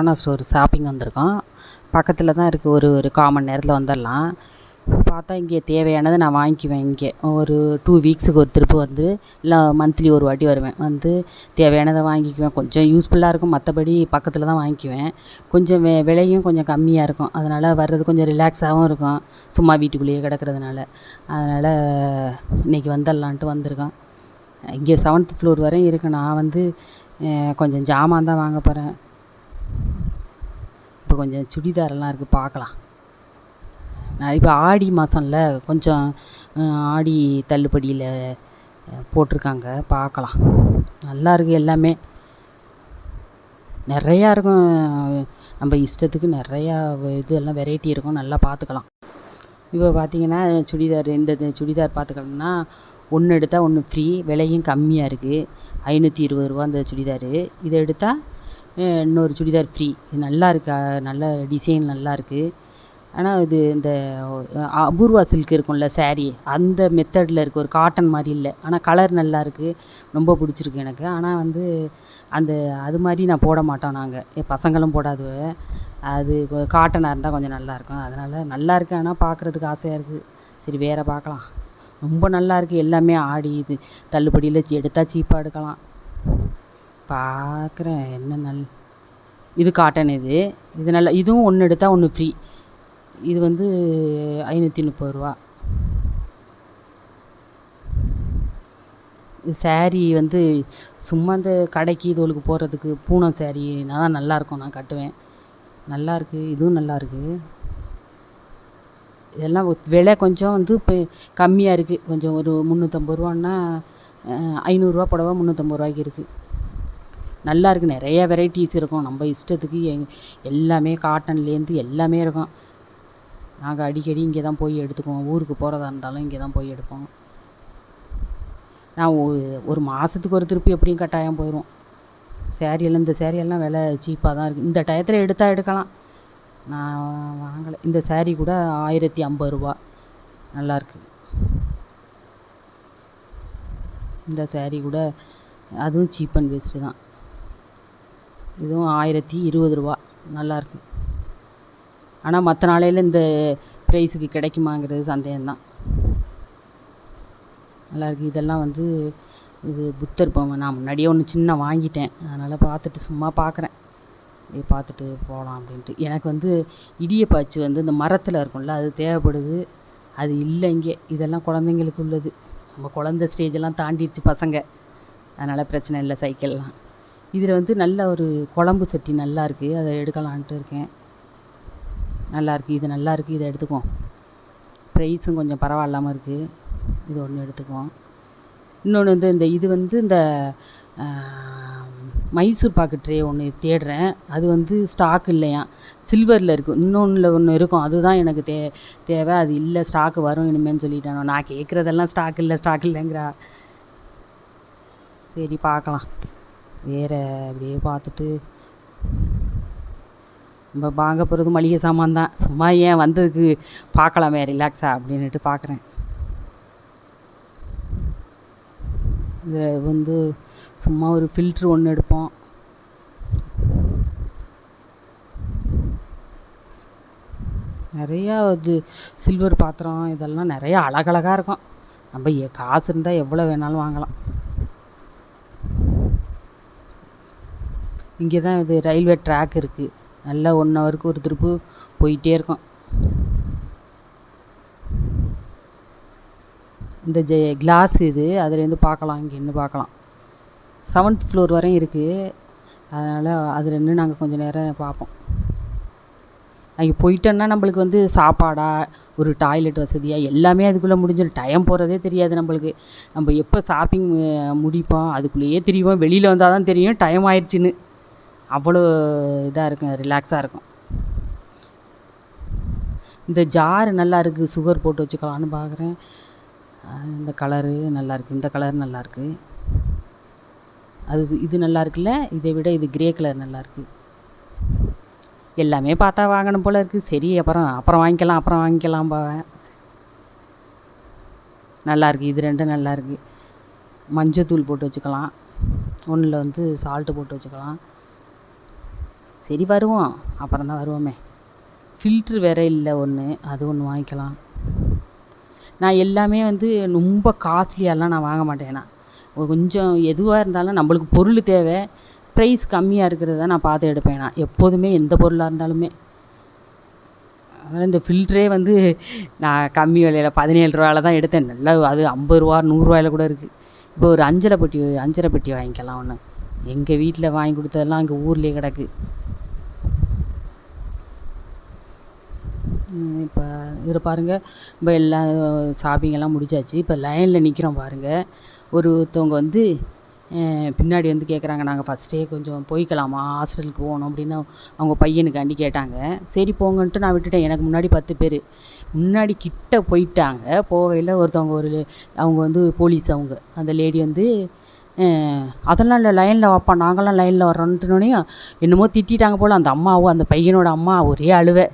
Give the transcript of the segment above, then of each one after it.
வந்து Saravana store shopping வந்திருக்கோம். பக்கத்தில் தான் இருக்குது ஒரு ஒரு கால் மணி நேரத்தில் வந்துடலாம் பார்த்தா இங்கே தேவையானதை நான் வாங்கிக்குவேன் இங்கே. ஒரு டூ வீக்ஸுக்கு ஒரு திருப்பு வந்து இல்லை மந்த்லி ஒரு வாட்டி வருவேன். வந்து தேவையானதை வாங்கிக்குவேன். கொஞ்சம் யூஸ்ஃபுல்லாக இருக்கும். மற்றபடி பக்கத்தில் தான் வாங்கிக்குவேன். கொஞ்சம் வெ விலையும் கொஞ்சம் கம்மியாக இருக்கும். அதனால் வர்றது கொஞ்சம் ரிலாக்ஸாகவும் இருக்கும். சும்மா வீட்டுக்குள்ளேயே கிடக்கிறதுனால. அதனால் இன்றைக்கி வந்துடலான்ட்டு வந்திருக்கோம். இங்கே செவன்த் ஃப்ளோர் வரையும் இருக்குது நான் வந்து கொஞ்சம் ஜாமான் தான் வாங்க போகிறேன் இப்போ கொஞ்சம் சுடிதாரெல்லாம் இருக்குது பார்க்கலாம். நான் இப்போ ஆடி மாதம்ல கொஞ்சம் ஆடி தள்ளுபடியில் போட்டிருக்காங்க பார்க்கலாம். நல்லா இருக்குது எல்லாமே. நிறையா இருக்கும் நம்ம இஷ்டத்துக்கு நிறையா இது எல்லாம் வெரைட்டி இருக்கும் நல்லா பார்த்துக்கலாம். இப்போ பார்த்தீங்கன்னா சுடிதார் இந்த சுடிதார் பார்த்துக்கணுன்னா ஒன்று எடுத்தால் ஒன்று ஃப்ரீ விலையும் கம்மியாக இருக்குது ஐநூற்றி இருபது ரூபா அந்த சுடிதாரு. இதை எடுத்தால் இன்னொரு சுடிதார் ஃப்ரீ இது நல்லா இருக்கா நல்ல டிசைன் நல்லா இருக்குது ஆனால் இது இந்த அபூர்வா சில்க் இருக்கும்ல ஸாரீ அந்த மெத்தடில் இருக்குது ஒரு காட்டன் மாதிரி இல்லை. ஆனால் கலர் நல்லா இருக்குது ரொம்ப பிடிச்சிருக்கு எனக்கு. ஆனால் வந்து அந்த அது மாதிரி நான் போட மாட்டோம் நாங்கள் என் பசங்களும் போடாது. அது காட்டனாக இருந்தால் கொஞ்சம் நல்லாயிருக்கும் அதனால் நல்லா இருக்குது ஆனால் பார்க்குறதுக்கு ஆசையாக இருக்குது சரி வேறு பார்க்கலாம் ரொம்ப நல்லா இருக்குது எல்லாமே ஆடி இது தள்ளுபடியில் எடுத்தால் சீப்பாக எடுக்கலாம். பார்க்குறேன் என்ன நல் இது காட்டன் இது. இது நல்லா இதுவும் ஒன்று எடுத்தால் ஒன்று ஃப்ரீ இது வந்து ஐநூற்றி முப்பது ரூபா. சேரீ வந்து சும்மா இந்த கடைக்கு இதுவளுக்கு போடுறதுக்கு பூனம் ஸாரீனா தான் நல்லாயிருக்கும் நான் கட்டுவேன். நல்லா இருக்குது இதுவும் நல்லா இருக்குது இதெல்லாம் விலை கொஞ்சம் வந்து இப்போ கம்மியாக இருக்குது கொஞ்சம் ஒரு முந்நூற்றம்பது ரூபான்னா ஐநூறுரூவா புடவை முந்நூற்றம்பது ரூபாய்க்கு இருக்குது நல்லா இருக்குது நிறைய வெரைட்டிஸ் இருக்கும். நம்ம இஷ்டத்துக்கு எல்லாமே காட்டன்லேருந்து எல்லாமே இருக்கும். நாங்கள் அடிக்கடி இங்கே தான் போய் எடுத்துக்குவோம். ஊருக்கு போகிறதா இருந்தாலும் இங்கே தான் போய் எடுப்போம். நான் ஒரு மாதத்துக்கு ஒரு திருப்பி எப்படியும் கட்டாயம் போயிடுவோம் சேரீயெல்லாம் இந்த சேரீயெல்லாம் விலை சீப்பாக தான் இருக்குது இந்த டயத்தில் எடுத்தால் எடுக்கலாம். நான் வாங்கலை. இந்த சேரீ கூட ஆயிரத்தி ஐம்பது ரூபா. நல்லாயிருக்கு இந்த சேரீ கூட அதுவும் சீப் அண்ட் பெஸ்ட்டு தான். இதுவும் ஆயிரத்தி இருபது ரூபா. நல்லாயிருக்கு ஆனால் மற்ற நாளையில் இந்த ப்ரைஸுக்கு கிடைக்குமாங்கிறது சந்தேகம்தான். நல்லாயிருக்கு இதெல்லாம் வந்து இது புத்தர் பொம்மை. நான் முன்னாடியே ஒன்று சின்ன வாங்கிட்டேன். அதனால் பார்த்துட்டு சும்மா பார்க்குறேன். இது பார்த்துட்டு போகலாம் அப்படின்ட்டு. எனக்கு வந்து இடியப்பாச்சு வந்து இந்த மரத்தில் இருக்கும்ல அது தேவைப்படுது. அது இல்லை இங்கே. இதெல்லாம் குழந்தைங்களுக்கு உள்ளது. நம்ம குழந்த ஸ்டேஜெல்லாம் தாண்டிடுச்சு பசங்க. அதனால் பிரச்சனை இல்லை சைக்கிள்லாம். இதில் வந்து நல்ல ஒரு குழம்பு சட்டி நல்லா இருக்குது அதை எடுக்கலான்ட்டு இருக்கேன். நல்லா இருக்குது இது நல்லா இருக்குது இதை எடுத்துக்குவோம். ப்ரைஸும் கொஞ்சம் பரவாயில்லாமல் இருக்குது இது ஒன்று எடுத்துக்குவோம். இன்னொன்று வந்து இந்த இது வந்து இந்த மைசூர் பாக்கு ட்ரே ஒன்று தேடுறேன். அது வந்து ஸ்டாக் இல்லையா? சில்வரில் இருக்கும் இன்னொன்றில் ஒன்று இருக்கும். அதுதான் எனக்கு தே தேவை. அது இல்லை ஸ்டாக்கு வரும் இனிமேன்னு சொல்லிட்டானோ. நான் கேட்குறதெல்லாம் ஸ்டாக் இல்லை ஸ்டாக் இல்லைங்கிறா. சரி பார்க்கலாம். வேறு அப்படியே பார்த்துட்டு நம்ம வாங்க போகிறது மளிகை சாமான் தான். சும்மா ஏன் வந்ததுக்கு பார்க்கலாமே ரிலாக்ஸாக அப்படின்னுட்டு பார்க்குறேன். இது வந்து சும்மா ஒரு ஃபில்ட்ரு ஒன்று எடுப்போம். நிறையா இது சில்வர் பாத்திரம் இதெல்லாம் நிறையா அழகழகாக இருக்கும். நம்ம காசு இருந்தால் எவ்வளோ வேணாலும் வாங்கலாம். இங்கே தான் இது ரயில்வே ட்ராக் இருக்குது நல்லா ஒன் ஹவருக்கு ஒரு திருப்பு போயிட்டே இருக்கும். இந்த ஜெ கிளாஸ் இது அதுலேருந்து பார்க்கலாம் இங்கே நின்று பார்க்கலாம். செவன்த் ஃப்ளோர் வரையும் இருக்குது அதனால் அதில் நின்று நாங்கள் கொஞ்சம் நேரம் பார்ப்போம். அங்கே போயிட்டோன்னா நம்மளுக்கு வந்து சாப்பாடா ஒரு டாய்லெட் வசதியாக எல்லாமே அதுக்குள்ளே முடிஞ்சிடும். டைம் போகிறதே தெரியாது நம்மளுக்கு. நம்ம எப்போ ஷாப்பிங் முடிப்போம் அதுக்குள்ளேயே தெரியும் வெளியில் வந்தால் தான் தெரியும். டைம் ஆயிடுச்சுன்னு. அவ்வளோ இதாக இருக்கும் ரிலாக்ஸாக இருக்கும். இந்த ஜாரு நல்லா இருக்குது சுகர் போட்டு வச்சுக்கலான்னு பார்க்குறேன் இந்த கலரு நல்லா இருக்குது இந்த கலர் நல்லா இருக்குது அது இது நல்லா இருக்குல்ல? இதை விட இது கிரே கலர் நல்லா இருக்குது எல்லாமே பார்த்தா வாங்கணும் போல் இருக்குது சரி அப்புறம் அப்புறம் வாங்கிக்கலாம் அப்புறம் வாங்கிக்கலாம் போவேன். நல்லா இருக்குது இது ரெண்டும் நல்லா இருக்குது மஞ்சத்தூள் போட்டு வச்சுக்கலாம். ஒன்றில் வந்து சால்ட்டு போட்டு வச்சுக்கலாம். சரி வருவோம். அப்புறம் தான் வருவோமே. ஃபில்ட்ரு வேற இல்லை ஒன்று அது ஒன்று வாங்கிக்கலாம். நான் எல்லாமே வந்து ரொம்ப காஸ்ட்லியாலாம் நான் வாங்க மாட்டேன். நான் கொஞ்சம் எதுவாக இருந்தாலும் நம்மளுக்கு பொருள் தேவை. ப்ரைஸ் கம்மியாக இருக்கிறத நான் பார்த்து எடுப்பேன். நான் எப்போதுமே எந்த பொருளாக இருந்தாலுமே. அதனால் இந்த ஃபில்ட்ரே வந்து நான் கம்மி விலையில் பதினேழு ரூபாயில தான் எடுத்தேன். நல்லா அது ஐம்பது ரூபா நூறுரூவாயில கூட இருக்குது இப்போ ஒரு அஞ்சரை பெட்டி அஞ்சரை பெட்டி வாங்கிக்கலாம் ஒன்று எங்கள் வீட்டில் வாங்கி கொடுத்ததெல்லாம் அங்கே ஊர்லேயே கிடக்கு. இப்போ இதில் பாருங்கள் இப்போ எல்லாம் ஷாப்பிங்கெல்லாம் முடிஞ்சாச்சு. முடிச்சாச்சு இப்போ லைனில் நிற்கிறோம் பாருங்கள் ஒருத்தவங்க வந்து பின்னாடி வந்து கேட்குறாங்க நாங்கள் ஃபஸ்ட்டே கொஞ்சம் போய்க்கலாமா? ஹாஸ்டலுக்கு போகணும் அப்படின்னு அவங்க பையனுக்காண்டி கேட்டாங்க. சரி போங்கன்ட்டு நான் விட்டுட்டேன். எனக்கு முன்னாடி பத்து பேர். முன்னாடி கிட்ட போயிட்டாங்க. போகையில் ஒருத்தவங்க ஒரு அவங்க வந்து போலீஸ் அவங்க. அந்த லேடி வந்து அதெல்லாம் இல்லை. லைனில் வாப்பா. நாங்களாம் லைனில் வர்றோன்ட்டுனோடனே என்னமோ திட்டிட்டாங்க போல். அந்த அம்மாவும் அந்த பையனோட அம்மா ஒரே அழுவை.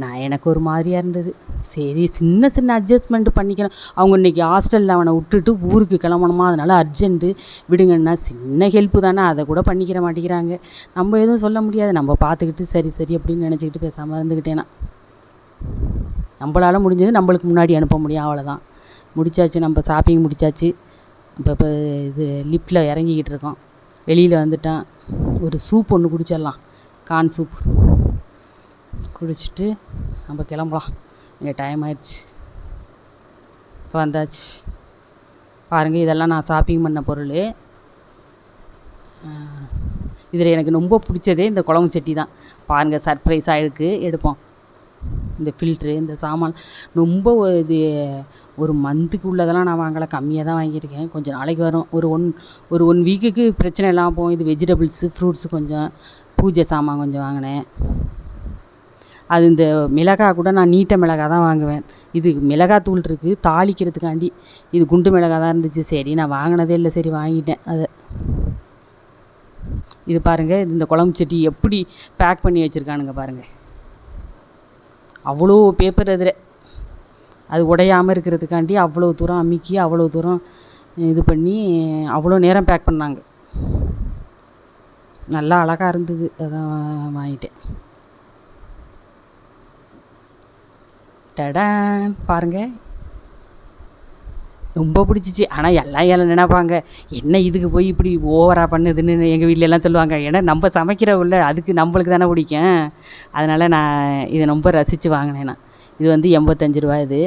நான் எனக்கு ஒரு மாதிரியாக இருந்தது. சரி சின்ன சின்ன அட்ஜஸ்ட்மெண்ட் பண்ணிக்கலாம் அவங்க இன்றைக்கி ஹாஸ்டலில் அவனை விட்டுட்டு ஊருக்கு கிளம்பணுமா? அதனால் அர்ஜென்ட்டு விடுங்கன்னா சின்ன ஹெல்ப்பு தானே அதை கூட பண்ணிக்கிற மாட்டேங்கிறாங்க. நம்ம எதுவும் சொல்ல முடியாது. நம்ம பார்த்துக்கிட்டு சரி சரி அப்படின்னு நினச்சிக்கிட்டு பேசாமல் இருந்துக்கிட்டேனா நம்மளால் முடிஞ்சது நம்மளுக்கு முன்னாடி அனுப்ப முடியும் அவ்வளோதான் முடிச்சாச்சு நம்ம ஷாப்பிங் முடிச்சாச்சு. இப்போ இப்போ இது லிஃப்ட்டில் இறங்கிக்கிட்டு இருக்கோம். வெளியில் வந்துட்டான். ஒரு சூப் ஒன்று குடிச்சிடலாம். கான் சூப் குடிச்சிட்டு நம்ம கிளம்பலாம். இங்கே டைம் ஆயிடுச்சு. இப்போ வந்தாச்சு. பாருங்கள் இதெல்லாம் நான் ஷாப்பிங் பண்ண பொருள். இதில் எனக்கு ரொம்ப பிடிச்சதே இந்த குழம்பு சட்டி தான். பாருங்கள் சர்ப்ரைஸாக இருக்குது எடுப்போம். இந்த ஃபில்ட்ரு இந்த சாமான். ரொம்ப இது ஒரு மந்த்துக்கு உள்ளதெல்லாம் நான் வாங்கலை. கம்மியாக தான் வாங்கியிருக்கேன். கொஞ்சம் நாளைக்கு வரும். ஒரு ஒன் ஒரு ஒன் வீக்குக்கு பிரச்சனை இல்லாமல் போகும். இது வெஜிடபிள்ஸு ஃப்ரூட்ஸு கொஞ்சம் பூஜை சாமான் கொஞ்சம் வாங்கினேன். அது இந்த மிளகாய் கூட நான் நீட்ட மிளகாய் தான் வாங்குவேன். இது மிளகாத்தூள் இருக்குது தாளிக்கிறதுக்காண்டி. இது குண்டு மிளகாய் தான் இருந்துச்சு. சரி நான் வாங்கினதே இல்லை. சரி வாங்கிட்டேன் அதை. இது பாருங்கள் இந்த குழம்பு சட்டி எப்படி பேக் பண்ணி வச்சுருக்கானுங்க பாருங்கள் அவ்வளோ பேப்பர் அதில். அது உடையாமல் இருக்கிறதுக்காண்டி அவ்வளோ தூரம் அமுக்கி அவ்வளோ தூரம் இது பண்ணி அவ்வளோ நேரம் பேக் பண்ணாங்க. நல்லா அழகாக இருந்தது. அதான் வாங்கிட்டேன். டடான் பாருங்கள் ரொம்ப பிடிச்சிச்சு. ஆனால் எல்லாம் எல்லாம் நினைப்பாங்க. என்ன இதுக்கு போய் இப்படி ஓவராக பண்ணுதுன்னு எங்கள் வீட்ல சொல்லுவாங்க. ஏன்னா நம்ம சமைக்கிறவுள்ள அதுக்கு நம்மளுக்கு தானே பிடிக்கும். அதனால் நான் இதை ரொம்ப ரசித்து வாங்கினேன் நான். இது வந்து எண்பத்தஞ்சு ரூபா இது.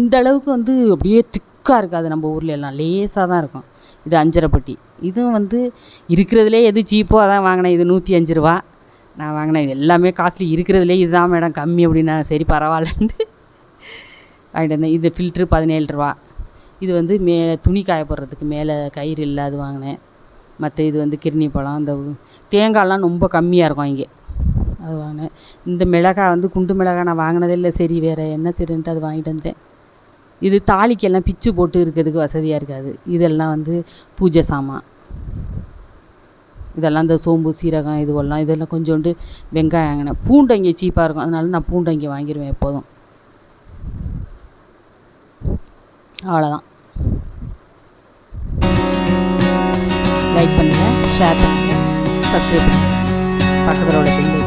இந்த அளவுக்கு வந்து அப்படியே திக்காக இருக்காது நம்ம ஊரில் எல்லாம். லேசாக தான் இருக்கும். இது அஞ்சரைப்பட்டி. இதுவும் வந்து இருக்கிறதுலே எது சீப்போ அதான் வாங்கினேன். இது நூற்றி அஞ்சு ரூபா. நான் வாங்கினேன். இது எல்லாமே காஸ்ட்லி இருக்கிறதுலே இதுதான் மேடம் கம்மி அப்படின்னா சரி பரவாயில்லன்ட்டு வாங்கிட்டு வந்தேன். இது ஃபில்ட்ரு பதினேழு ரூபா. இது வந்து மே துணி காய போடுறதுக்கு மேலே கயிறு இல்லை அது வாங்கினேன். மற்ற இது வந்து கிருணி பழம் இந்த தேங்காய்லாம் ரொம்ப கம்மியாக இருக்கும் இங்கே. அது வாங்கினேன். இந்த மிளகாய் வந்து குண்டு மிளகாய் நான் வாங்கினதே இல்லை சரி வேறு என்ன சரின்ட்டு அது வாங்கிட்டு வந்துட்டேன். இது தாளிக்கெல்லாம் பிச்சு போட்டு இருக்கிறதுக்கு வசதியாக இருக்காது. இதெல்லாம் வந்து பூஜை சாமான். இதெல்லாம் இந்த சோம்பு சீரகம் இதுவெல்லாம் இதெல்லாம் கொஞ்சோண்டு வெங்காயம் வாங்கினேன். பூண்டு இங்கே சீப்பாக இருக்கும். அதனால நான் பூண்டை இங்கே வாங்கிடுவேன் எப்போதும். அவ்வளோதான். லைக் பண்ணுங்கள் ஷேர் பண்ணுங்கள் சப்ஸ்கிரைப் பண்ணுங்கள் பக்கத்தில் உள்ள பில்லு